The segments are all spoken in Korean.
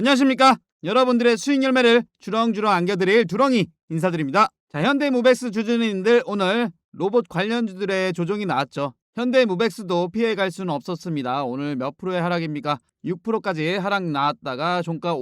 안녕하십니까? 여러분들의 수익 열매를 주렁주렁 안겨드릴 두렁이 인사드립니다. 자 현대무백스 주주님들 오늘 로봇 관련주들의 조정이 나왔죠. 현대무백스도 피해갈 수는 없었습니다. 오늘 몇 프로의 하락입니까? 6%까지 하락 나왔다가 종가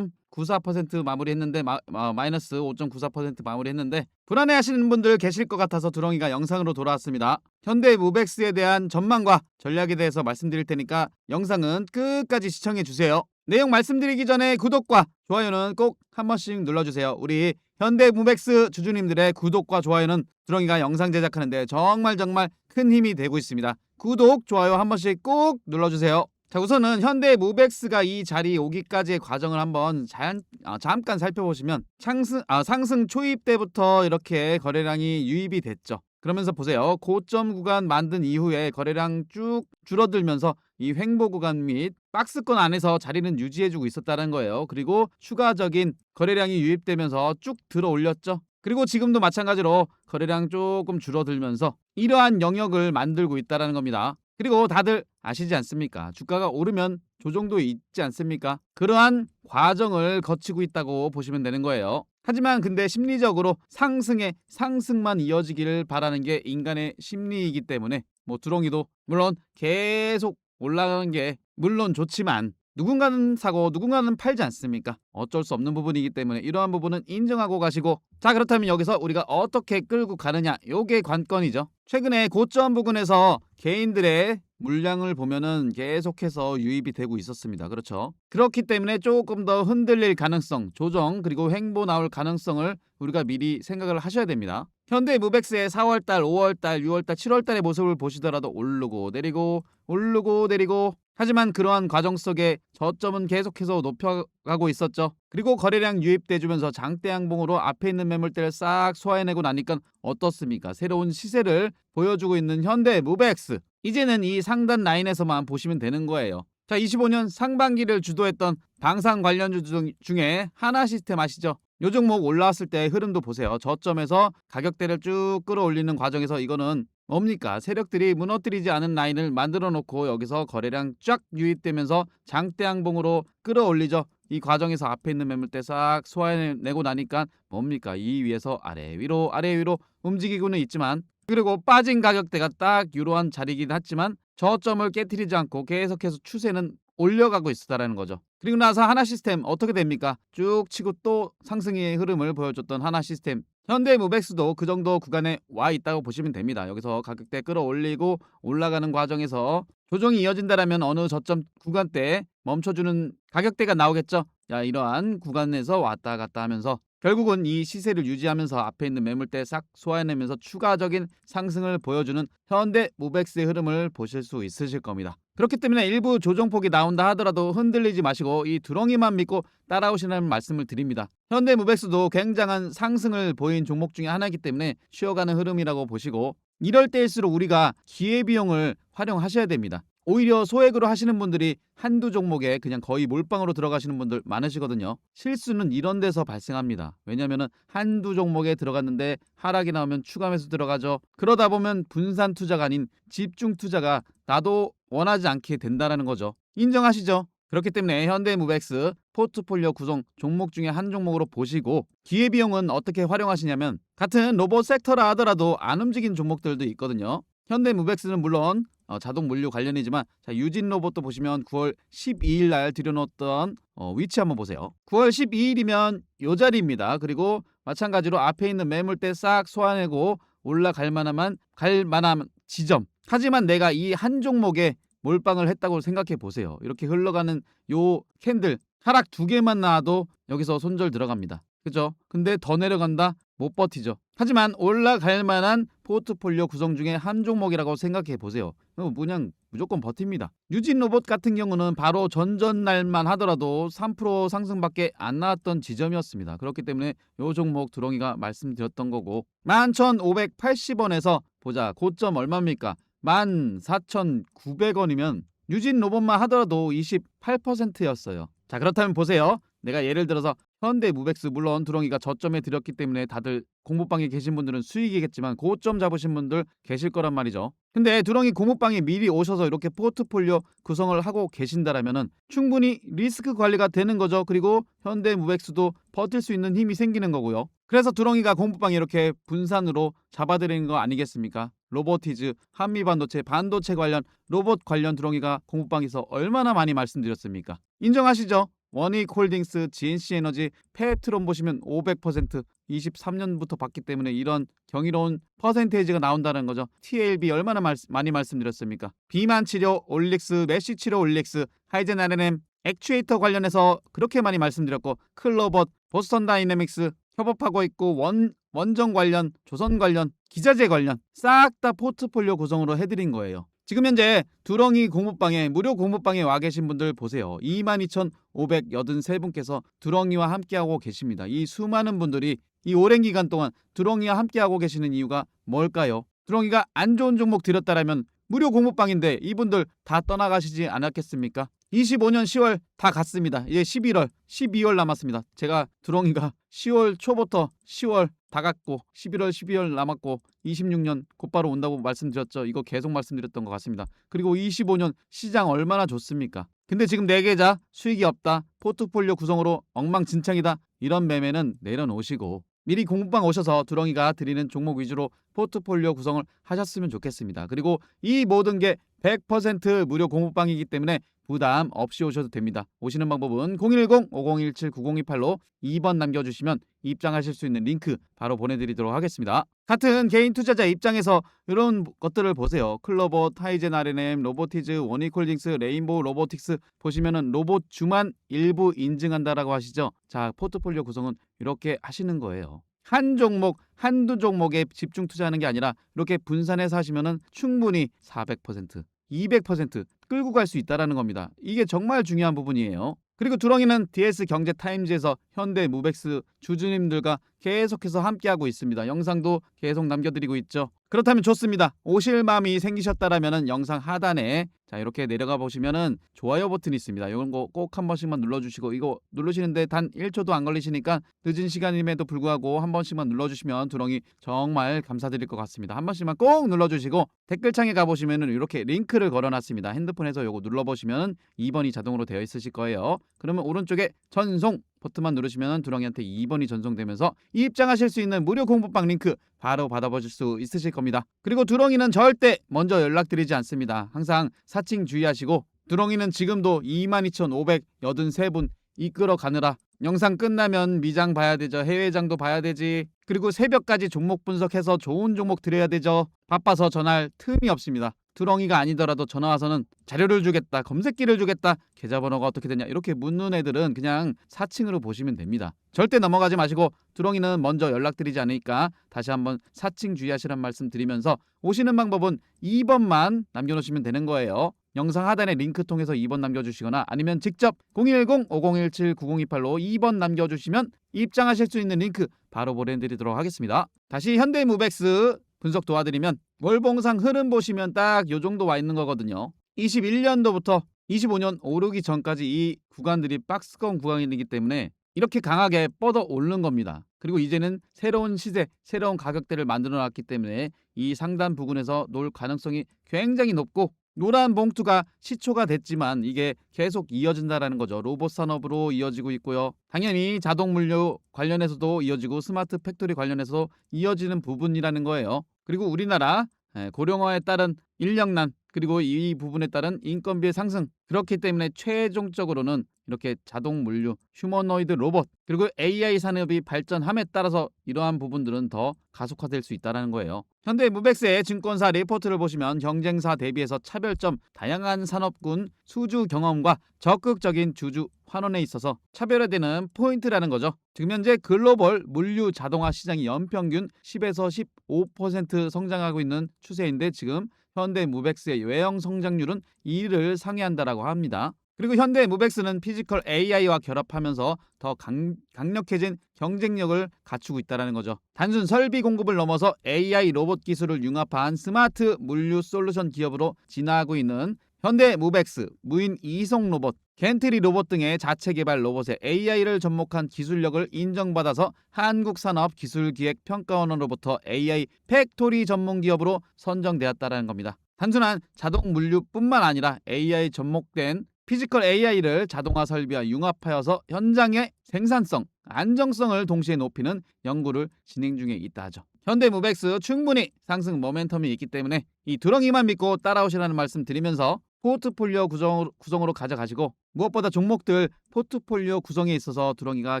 5.94% 마무리했는데 마, 마, 마이너스 5.94% 마무리했는데 불안해하시는 분들 계실 것 같아서 두렁이가 영상으로 돌아왔습니다. 현대무백스에 대한 전망과 전략에 대해서 말씀드릴 테니까 영상은 끝까지 시청해 주세요. 내용 말씀드리기 전에 구독과 좋아요는 꼭 한 번씩 눌러주세요. 우리 현대무백스 주주님들의 구독과 좋아요는 두렁이가 영상 제작하는데 정말 정말 큰 힘이 되고 있습니다. 구독, 좋아요 한 번씩 꼭 눌러주세요. 자 우선은 현대무백스가 이 자리 오기까지의 과정을 한번 잠, 아, 잠깐 살펴보시면 상승, 아, 상승 초입 때부터 이렇게 거래량이 유입이 됐죠. 그러면서 보세요. 고점 구간 만든 이후에 거래량 쭉 줄어들면서 이 횡보 구간 및 박스권 안에서 자리는 유지해주고 있었다는 거예요. 그리고 추가적인 거래량이 유입되면서 쭉 들어 올렸죠. 그리고 지금도 마찬가지로 거래량 조금 줄어들면서 이러한 영역을 만들고 있다는 겁니다. 그리고 다들 아시지 않습니까? 주가가 오르면 조정도 있지 않습니까? 그러한 과정을 거치고 있다고 보시면 되는 거예요. 하지만 근데 심리적으로 상승에 상승만 이어지기를 바라는 게 인간의 심리이기 때문에 뭐 두렁이도 물론 계속 올라가는 게 물론 좋지만 누군가는 사고 누군가는 팔지 않습니까? 어쩔 수 없는 부분이기 때문에 이러한 부분은 인정하고 가시고 자 그렇다면 여기서 우리가 어떻게 끌고 가느냐 요게 관건이죠. 최근에 고점 부근에서 개인들의 물량을 보면은 계속해서 유입이 되고 있었습니다. 그렇죠? 그렇기 때문에 조금 더 흔들릴 가능성, 조정 그리고 횡보 나올 가능성을 우리가 미리 생각을 하셔야 됩니다. 현대무백스의 4월달, 5월달, 6월달, 7월달의 모습을 보시더라도 오르고 내리고 오르고 내리고 하지만 그러한 과정 속에 저점은 계속해서 높여가고 있었죠. 그리고 거래량 유입돼주면서 장대 양봉으로 앞에 있는 매물대를 싹 소화해내고 나니까 어떻습니까? 새로운 시세를 보여주고 있는 현대무백스. 이제는 이 상단 라인에서만 보시면 되는 거예요. 자, 25년 상반기를 주도했던 방산 관련주 중- 중에 하나 시스템 아시죠? 요 종목 올라왔을 때 흐름도 보세요. 저점에서 가격대를 쭉 끌어올리는 과정에서 이거는 뭡니까? 세력들이 무너뜨리지 않은 라인을 만들어 놓고 여기서 거래량 쫙 유입되면서 장대 양봉으로 끌어올리죠. 이 과정에서 앞에 있는 매물대 싹 소화해내고 나니까 뭡니까? 이 위에서 아래 위로 아래 위로 움직이고는 있지만 그리고 빠진 가격대가 딱 이러한 자리긴 했지만 저점을 깨뜨리지 않고 계속해서 추세는 올려가고 있다라는 거죠. 그리고 나서 하나 시스템 어떻게 됩니까? 쭉 치고 또 상승의 흐름을 보여줬던 하나 시스템. 현대 무백스도 그 정도 구간에 와 있다고 보시면 됩니다. 여기서 가격대 끌어올리고 올라가는 과정에서 조정이 이어진다라면 어느 저점 구간대 멈춰주는 가격대가 나오겠죠. 자 이러한 구간에서 왔다 갔다 하면서 결국은 이 시세를 유지하면서 앞에 있는 매물대 싹 소화해내면서 추가적인 상승을 보여주는 현대 무백스의 흐름을 보실 수 있으실 겁니다. 그렇기 때문에 일부 조정폭이 나온다 하더라도 흔들리지 마시고 이 두렁이만 믿고 따라오시라는 말씀을 드립니다. 현대 무백스도 굉장한 상승을 보인 종목 중에 하나이기 때문에 쉬어가는 흐름이라고 보시고 이럴 때일수록 우리가 기회비용을 활용하셔야 됩니다. 오히려 소액으로 하시는 분들이 한두 종목에 그냥 거의 몰빵으로 들어가시는 분들 많으시거든요. 실수는 이런 데서 발생합니다. 왜냐면은 한두 종목에 들어갔는데 하락이 나오면 추가 매수 들어가죠. 그러다 보면 분산 투자가 아닌 집중 투자가 나도 원하지 않게 된다라는 거죠. 인정하시죠? 그렇기 때문에 현대무백스 포트폴리오 구성 종목 중에 한 종목으로 보시고 기회비용은 어떻게 활용하시냐면 같은 로봇 섹터라 하더라도 안 움직인 종목들도 있거든요. 현대무백스는 물론 어, 자동 물류 관련이지만 자, 유진 로봇도 보시면 9월 12일 날 들여놓았던 어, 위치 한번 보세요. 9월 12일이면 요 자리입니다. 그리고 마찬가지로 앞에 있는 매물대 싹 소화내고 올라갈 만한 갈 만한 지점. 하지만 내가 이 한 종목에 몰빵을 했다고 생각해 보세요. 이렇게 흘러가는 요 캔들 하락 두 개만 나와도 여기서 손절 들어갑니다. 그죠? 근데 더 내려간다? 못 버티죠. 하지만 올라갈 만한 포트폴리오 구성 중에 한 종목이라고 생각해 보세요. 어, 그냥 무조건 버팁니다. 유진 로봇 같은 경우는 바로 전전 날만 하더라도 3% 상승밖에 안 나왔던 지점이었습니다. 그렇기 때문에 요 종목 두렁이가 말씀드렸던 거고 11,580원에서 보자 고점 얼마입니까? 14,900원이면 유진 로봇만 하더라도 28%였어요. 자 그렇다면 보세요. 내가 예를 들어서 현대 무백스 물론 두렁이가 저점에 들였기 때문에 다들 공부방에 계신 분들은 수익이겠지만 고점 잡으신 분들 계실 거란 말이죠. 근데 두렁이 공부방에 미리 오셔서 이렇게 포트폴리오 구성을 하고 계신다라면은 충분히 리스크 관리가 되는 거죠. 그리고 현대 무백스도 버틸 수 있는 힘이 생기는 거고요. 그래서 두렁이가 공부방에 이렇게 분산으로 잡아드리는 거 아니겠습니까? 로보티즈, 한미반도체, 반도체 관련 로봇 관련 두렁이가 공부방에서 얼마나 많이 말씀드렸습니까? 인정하시죠? 원익홀딩스, GNC에너지, 페트론 보시면 500% 23년부터 봤기 때문에 이런 경이로운 퍼센테이지가 나온다는 거죠. TLB 얼마나 말- 많이 말씀드렸습니까? 비만 치료, 올릭스, 메쉬 치료, 올릭스, 하이젠 R&M, 액추에이터 관련해서 그렇게 많이 말씀드렸고 클로벗, 보스턴 다이내믹스 협업하고 있고 원 원정 관련, 조선 관련, 기자재 관련 싹 다 포트폴리오 구성으로 해드린 거예요. 지금 현재 두렁이 공부방에 무료 공부방에 와 계신 분들 보세요. 22,583분께서 두렁이와 함께하고 계십니다. 이 수많은 분들이 이 오랜 기간 동안 두렁이와 함께하고 계시는 이유가 뭘까요? 두렁이가 안 좋은 종목 드렸다라면 무료 공부방인데 이분들 다 떠나가시지 않았겠습니까? 25년 10월 다 갔습니다. 이제 11월, 12월 남았습니다. 제가 두렁이가 10월 초부터 10월 다 갔고 11월, 12월 남았고 26년 곧바로 온다고 말씀드렸죠. 이거 계속 말씀드렸던 것 같습니다. 그리고 25년 시장 얼마나 좋습니까? 근데 지금 내 계좌 수익이 없다. 포트폴리오 구성으로 엉망진창이다. 이런 매매는 내려놓으시고 미리 공부방 오셔서 두렁이가 드리는 종목 위주로 포트폴리오 구성을 하셨으면 좋겠습니다. 그리고 이 모든 게 100% 무료 공부방이기 때문에 부담 없이 오셔도 됩니다. 오시는 방법은 010-5017-9028로 2번 남겨주시면 입장하실 수 있는 링크 바로 보내드리도록 하겠습니다. 같은 개인 투자자 입장에서 이런 것들을 보세요. 클로버, 타이젠 R&M, 로보티즈, 원이콜딩스, 레인보우 로보틱스 보시면은 로봇 주만 일부 인증한다라고 하시죠. 자, 포트폴리오 구성은 이렇게 하시는 거예요. 한 종목, 한두 종목에 집중 투자하는 게 아니라 이렇게 분산해서 하시면은 충분히 400%, 200% 끌고 갈 수 있다라는 겁니다. 이게 정말 중요한 부분이에요. 그리고 두렁이는 DS 경제 타임즈에서 현대 무백스 주주님들과 계속해서 함께하고 있습니다. 영상도 계속 남겨드리고 있죠. 그렇다면 좋습니다. 오실 마음이 생기셨다라면은 영상 하단에 자 이렇게 내려가 보시면은 좋아요 버튼이 있습니다. 이런 거 꼭 한 번씩만 눌러주시고 이거 누르시는데 단 1초도 안 걸리시니까 늦은 시간임에도 불구하고 한 번씩만 눌러주시면 두렁이 정말 감사드릴 것 같습니다. 한 번씩만 꼭 눌러주시고 댓글창에 가보시면은 이렇게 링크를 걸어놨습니다. 핸드폰에서 요거 눌러보시면 2번이 자동으로 되어 있으실 거예요. 그러면 오른쪽에 전송 버튼만 누르시면 두렁이한테 2번이 전송되면서 입장하실 수 있는 무료 공부방 링크 바로 받아보실 수 있으실 겁니다. 그리고 두렁이는 절대 먼저 연락드리지 않습니다. 항상 사칭 주의하시고 두렁이는 지금도 22,583분 이끌어 가느라 영상 끝나면 미장 봐야 되죠. 해외장도 봐야 되지. 그리고 새벽까지 종목 분석해서 좋은 종목 드려야 되죠. 바빠서 전화할 틈이 없습니다. 두렁이가 아니더라도 전화 와서는 자료를 주겠다, 검색기를 주겠다, 계좌번호가 어떻게 되냐 이렇게 묻는 애들은 그냥 사칭으로 보시면 됩니다. 절대 넘어가지 마시고 두렁이는 먼저 연락드리지 않으니까 다시 한번 사칭 주의하시란 말씀 드리면서 오시는 방법은 2번만 남겨놓으시면 되는 거예요. 영상 하단에 링크 통해서 2번 남겨주시거나 아니면 직접 010-5017-9028로 2번 남겨주시면 입장하실 수 있는 링크 바로 보내드리도록 하겠습니다. 다시 현대무백스 분석 도와드리면 월봉상 흐름 보시면 딱 요 정도 와 있는 거거든요. 21년도부터 25년 오르기 전까지 이 구간들이 박스권 구간이기 때문에 이렇게 강하게 뻗어 오르는 겁니다. 그리고 이제는 새로운 시세, 새로운 가격대를 만들어 놨기 때문에 이 상단 부근에서 놀 가능성이 굉장히 높고 노란 봉투가 시초가 됐지만 이게 계속 이어진다라는 거죠. 로봇 산업으로 이어지고 있고요. 당연히 자동 물류 관련해서도 이어지고 스마트 팩토리 관련해서 이어지는 부분이라는 거예요. 그리고 우리나라 예, 고령화에 따른 인력난 그리고 이 부분에 따른 인건비의 상승 그렇기 때문에 최종적으로는 이렇게 자동 물류, 휴머노이드 로봇 그리고 AI 산업이 발전함에 따라서 이러한 부분들은 더 가속화될 수 있다는 거예요. 현대 무백스의 증권사 리포트를 보시면 경쟁사 대비해서 차별점, 다양한 산업군 수주 경험과 적극적인 주주 환원에 있어서 차별화되는 포인트라는 거죠. 지금 현재 글로벌 물류 자동화 시장이 연평균 10에서 15% 성장하고 있는 추세인데 지금 현대 무백스의 외형 성장률은 2를 상회한다라고 합니다. 그리고 현대 무백스는 피지컬 AI와 결합하면서 더 강, 강력해진 경쟁력을 갖추고 있다는 거죠. 단순 설비 공급을 넘어서 AI 로봇 기술을 융합한 스마트 물류 솔루션 기업으로 진화하고 있는 현대 무백스 무인 이송 로봇 겐트리 로봇 등의 자체 개발 로봇의 AI를 접목한 기술력을 인정받아서 한국산업기술기획평가원으로부터 AI 팩토리 전문 기업으로 선정되었다는 겁니다. 단순한 자동 물류뿐만 아니라 AI 접목된 피지컬 AI를 자동화 설비와 융합하여서 현장의 생산성, 안정성을 동시에 높이는 연구를 진행 중에 있다 하죠. 현대무백스 충분히 상승 모멘텀이 있기 때문에 이 두렁이만 믿고 따라오시라는 말씀 드리면서 포트폴리오 구성으로, 구성으로 가져가시고 무엇보다 종목들 포트폴리오 구성에 있어서 두렁이가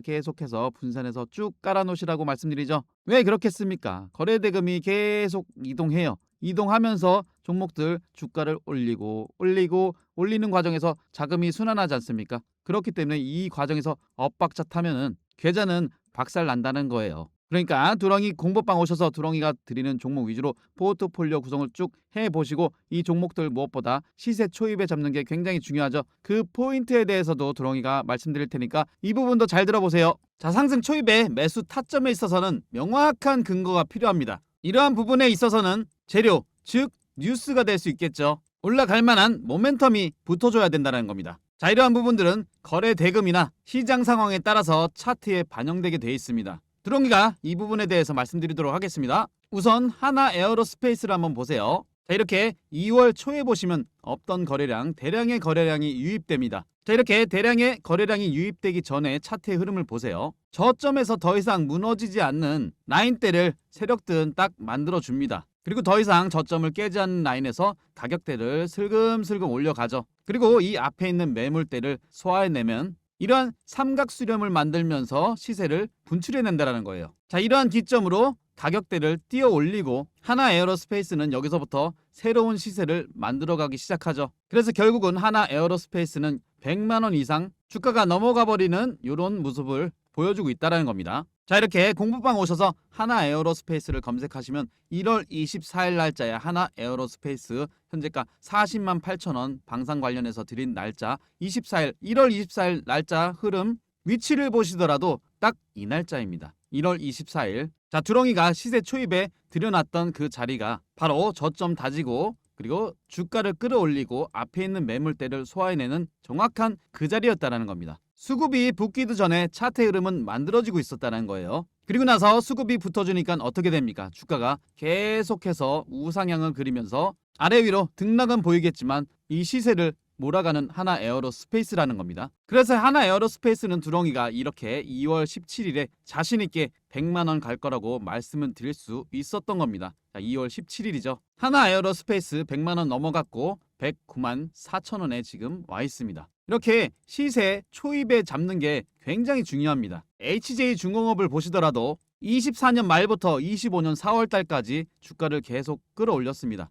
계속해서 분산해서 쭉 깔아놓으시라고 말씀드리죠. 왜 그렇겠습니까? 거래대금이 계속 이동해요. 이동하면서 종목들 주가를 올리고 올리고 올리는 과정에서 자금이 순환하지 않습니까? 그렇기 때문에 이 과정에서 엇박자 타면은 계좌는 박살 난다는 거예요. 그러니까 두렁이 공부방 오셔서 두렁이가 드리는 종목 위주로 포트폴리오 구성을 쭉 해보시고 이 종목들 무엇보다 시세 초입에 잡는 게 굉장히 중요하죠. 그 포인트에 대해서도 두렁이가 말씀드릴 테니까 이 부분도 잘 들어보세요. 자 상승 초입에 매수 타점에 있어서는 명확한 근거가 필요합니다. 이러한 부분에 있어서는 재료, 즉 뉴스가 될 수 있겠죠. 올라갈 만한 모멘텀이 붙어줘야 된다는 겁니다. 자 이러한 부분들은 거래 대금이나 시장 상황에 따라서 차트에 반영되게 돼 있습니다. 드롱이가 이 부분에 대해서 말씀드리도록 하겠습니다. 우선 하나 에어로스페이스를 한번 보세요. 자 이렇게 2월 초에 보시면 없던 거래량, 대량의 거래량이 유입됩니다. 자 이렇게 대량의 거래량이 유입되기 전에 차트의 흐름을 보세요. 저점에서 더 이상 무너지지 않는 라인대를 세력들은 딱 만들어 줍니다. 그리고 더 이상 저점을 깨지 않는 라인에서 가격대를 슬금슬금 올려가죠. 그리고 이 앞에 있는 매물대를 소화해내면 이러한 삼각 수렴을 만들면서 시세를 분출해낸다라는 거예요. 자, 이러한 기점으로 가격대를 띄어 올리고 하나 에어로스페이스는 여기서부터 새로운 시세를 만들어가기 시작하죠. 그래서 결국은 하나 에어로스페이스는 100만 원 이상 주가가 넘어가 버리는 이런 모습을 보여주고 있다라는 겁니다. 자 이렇게 공부방 오셔서 하나 에어로스페이스를 검색하시면 1월 24일 날짜에 하나 에어로스페이스 현재가 40만 8천 원 방산 관련해서 드린 날짜 24일 1월 24일 날짜 흐름 위치를 보시더라도 딱 이 날짜입니다. 1월 24일 자 두렁이가 시세 초입에 들여놨던 그 자리가 바로 저점 다지고 그리고 주가를 끌어올리고 앞에 있는 매물대를 소화해내는 정확한 그 자리였다라는 겁니다. 수급이 붙기도 전에 차트 흐름은 만들어지고 있었다는 거예요. 그리고 나서 수급이 붙어주니까 어떻게 됩니까? 주가가 계속해서 우상향을 그리면서 아래 위로 등락은 보이겠지만 이 시세를 몰아가는 하나 에어로스페이스라는 겁니다. 그래서 하나 에어로스페이스는 두렁이가 이렇게 2월 17일에 자신 있게 100만 원 갈 거라고 말씀을 드릴 수 있었던 겁니다. 자, 2월 17일이죠. 하나 에어로스페이스 100만 원 넘어갔고 109만 4천 원에 지금 와 있습니다. 이렇게 시세 초입에 잡는 게 굉장히 중요합니다. HJ 중공업을 보시더라도 24년 말부터 25년 4월 달까지 주가를 계속 끌어올렸습니다.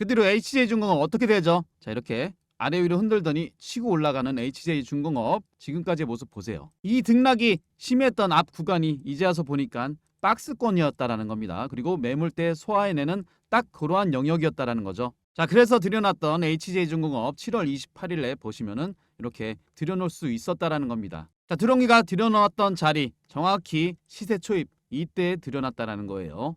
그대로 HJ중공업 어떻게 되죠? 자 이렇게 아래 위로 흔들더니 치고 올라가는 HJ중공업 지금까지의 모습 보세요. 이 등락이 심했던 앞 구간이 이제 와서 보니까 박스권이었다라는 겁니다. 그리고 매물대 소화해내는 딱 그러한 영역이었다라는 거죠. 자 그래서 들여놨던 HJ중공업 7월 28일에 보시면은 이렇게 들여놓을 수 있었다라는 겁니다. 자 드렁이가 들여놓았던 자리 정확히 시세 초입 이때 들여놨다라는 거예요.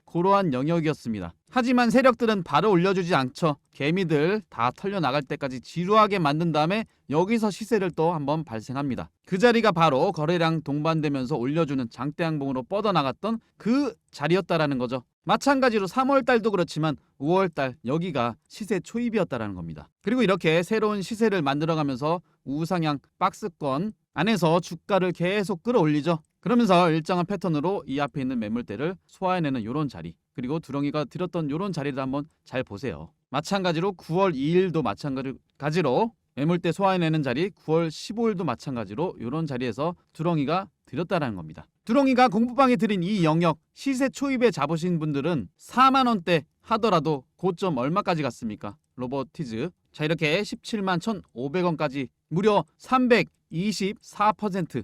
고러한 영역이었습니다. 하지만 세력들은 바로 올려주지 않죠. 개미들 다 털려 나갈 때까지 지루하게 만든 다음에 여기서 시세를 또 한번 발생합니다. 그 자리가 바로 거래량 동반되면서 올려주는 장대양봉으로 뻗어나갔던 그 자리였다라는 거죠. 마찬가지로 3월 달도 그렇지만 5월 달 여기가 시세 초입이었다라는 겁니다. 그리고 이렇게 새로운 시세를 만들어가면서 우상향 박스권 안에서 주가를 계속 끌어올리죠. 그러면서 일정한 패턴으로 이 앞에 있는 매물대를 소화해내는 이런 자리 그리고 두렁이가 들었던 이런 자리를 한번 잘 보세요. 마찬가지로 9월 2일도 마찬가지로 매물대 소화해내는 자리 9월 15일도 마찬가지로 이런 자리에서 두렁이가 들였다라는 겁니다. 두렁이가 공부방에 들인 이 영역 시세 초입에 잡으신 분들은 4만 원대 하더라도 고점 얼마까지 갔습니까? 로버티즈 자 이렇게 17만 1,500원까지 무려 324%